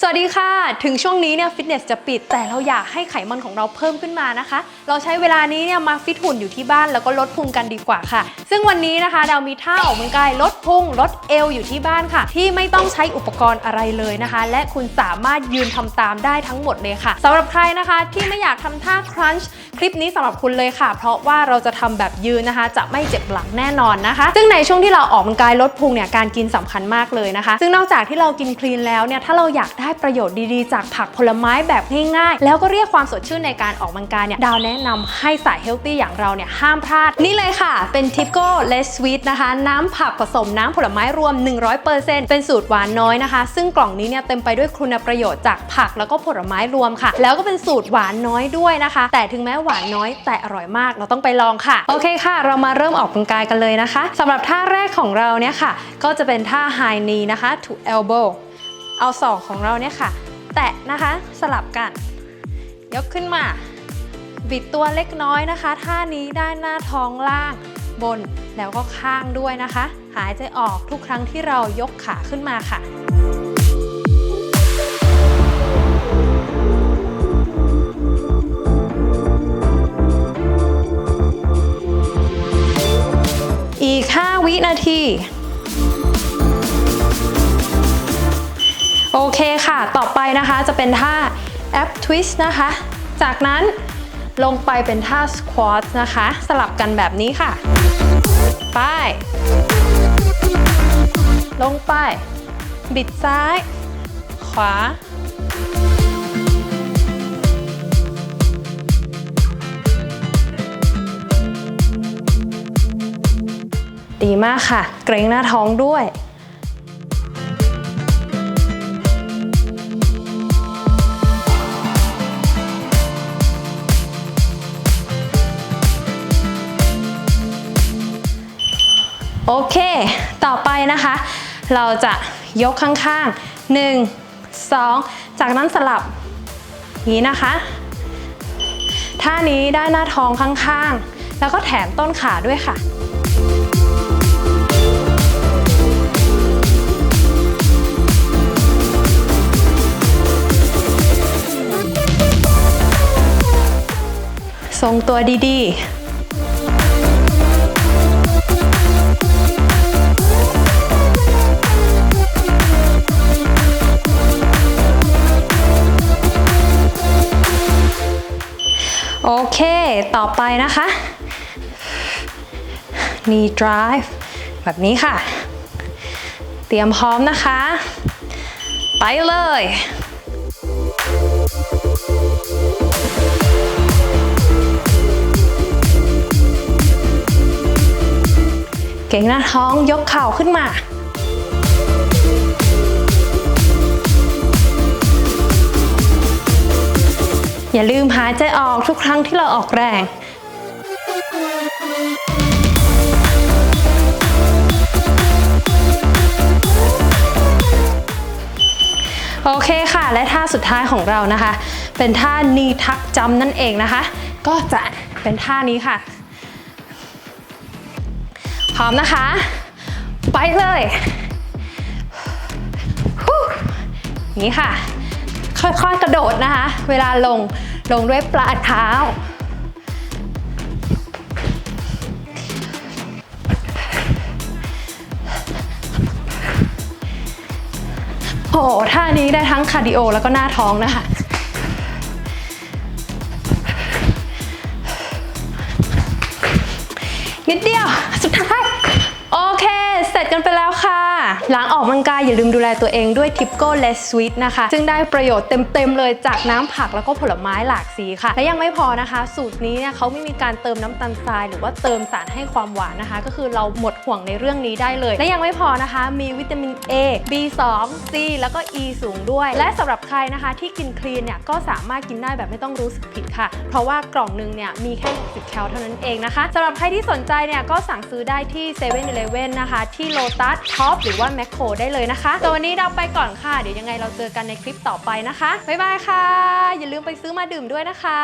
สวัสดีค่ะ ถึงช่วงนี้เนี่ยฟิตเนสจะปิด แต่เราอยากให้ไขมันของเราเพิ่มขึ้นมานะคะ เราใช้เวลานี้เนี่ยมาฟิตหุ่นอยู่ที่บ้านแล้วก็ลดพุงกันดีกว่าค่ะ ซึ่งวันนี้นะคะเรามีท่าออกกำลังกายลดพุงลดเอวอยู่ที่บ้านค่ะ ที่ไม่ต้องใช้อุปกรณ์อะไรเลยนะคะ และคุณสามารถยืนทำตามได้ทั้งหมดเลยค่ะสำหรับใครนะคะที่ไม่อยากทำท่าครันช์คลิปนี้สำหรับคุณเลยค่ะ เพราะว่าเราจะทำแบบยืนนะคะ จะไม่เจ็บหลังแน่นอนนะคะ ซึ่งในช่วงที่เราออกกำลังกายลดพุงเนี่ยการกินสำคัญมากเลยนะคะ ซึ่งนอกจากที่เรากินคลีนแล้วเนี่ยถ้าเราอยากได้ประโยชน์ดีๆ จากผักผลไม้แบบง่ายๆ แล้วก็เรียกความสดชื่นในการออกกำลังกายเนี่ยดาวแนะนำให้สายเฮลตี้อย่างเราเนี่ยห้ามพลาด นี่เลยค่ะ เป็นทิปโก้เลสสวีทนะคะ น้ำผักผสมน้ำผลไม้รวม 100%เป็นสูตรหวานน้อยนะคะ ซึ่งกล่องนี้เนี่ยเต็มไปด้วยคุณประโยชน์จากผักแล้วก็ผลไม้รวมค่ะ แล้วก็เป็นสูตรหวานน้อยด้วยนะคะ แต่ถึงแม้หวานน้อยแต่อร่อยมากเราต้องไปลองค่ะ โอเคค่ะ เรามาเริ่มออกกำลังกายกันเลยนะคะสำหรับท่าแรกของเราเนี่ยค่ะ ก็จะเป็นท่า high knee นะคะ to elbow เอาศอกของเราเนี่ยค่ะ แตะนะคะสลับกัน ยกขึ้นมา บิดตัวเล็กน้อยนะคะ ท่านี้ได้หน้าท้องล่างบนแล้วก็ข้างด้วยนะคะ หายใจออกทุกครั้งที่เรายกขาขึ้นมาค่ะอีก 5 วินาที โอเคค่ะ ต่อไปนะคะจะเป็นท่า ab twist นะคะ จากนั้นลงไปเป็นท่า squat นะคะ สลับกันแบบนี้ค่ะ ไป ลงไป บิดซ้าย ขวา ดีมากค่ะ เกรงหน้าท้องด้วย โอเค ต่อไปนะคะ เราจะยกข้างๆ 1 2 จากนั้นสลับนี้นะคะท่านี้ได้หน้าท้องข้างๆ แล้วก็แถมต้นขาด้วยค่ะ ทรงตัวดีๆ ต่อไปนะคะ knee drive แบบนี้ค่ะ เตรียมพร้อมนะคะ ไปเลยเก่งหน้าท้องยกเข่าขึ้นมา อย่าลืมหายใจออกทุกครั้งที่เราออกแรงโอเคค่ะ และท่าสุดท้ายของเรานะคะ เป็นท่านีทักจำนั่นเองนะคะ ก็จะเป็นท่านี้ค่ะ พร้อมนะคะ ไปเลยนี้ค่ะ ค่อยๆกระโดดนะคะ เวลาลงลงด้วยปลาเท้าโอ้โหท่านี้ได้ทั้งคาร์ดิโอแล้วก็หน้าท้องนะคะนิดเดียว สุดท้าย กันไปแล้วค่ะ หลังออกกำลังกายอย่าลืมดูแลตัวเองด้วยทิปโก้เลสสวีทนะคะ ซึ่งได้ประโยชน์เต็มๆเลยจากน้ำผักแล้วก็ผลไม้หลากสีค่ะ และยังไม่พอนะคะ สูตรนี้เนี่ยเขาไม่มีการเติมน้ำตาลทราย หรือว่าเติมสารให้ความหวานนะคะ ก็คือเราหมดห่วงในเรื่องนี้ได้เลย และยังไม่พอนะคะ มีวิตามิน A B2 C แล้วก็ E สูงด้วย และสำหรับใครนะคะที่กินคลีนเนี่ยก็สามารถกินได้แบบไม่ต้องรู้สึกผิดค่ะ เพราะว่ากล่องหนึงเนี่ยมีแค่60แคลเท่านั้นเองนะคะสำหรับใครที่สนใจเนี่ยก็สั่งซื้อได้ที่7 e เ e ่ e อนะคะ ที่โลตัสท็อปหรือว่าแมคโครได้เลยนะคะแต่วันนี้เราไปก่อนค่ะ เดี๋ยวยังไงเราเจอกันในคลิปต่อไปนะคะ บ๊ายบายค่ะ อย่าลืมไปซื้อมาดื่มด้วยนะคะ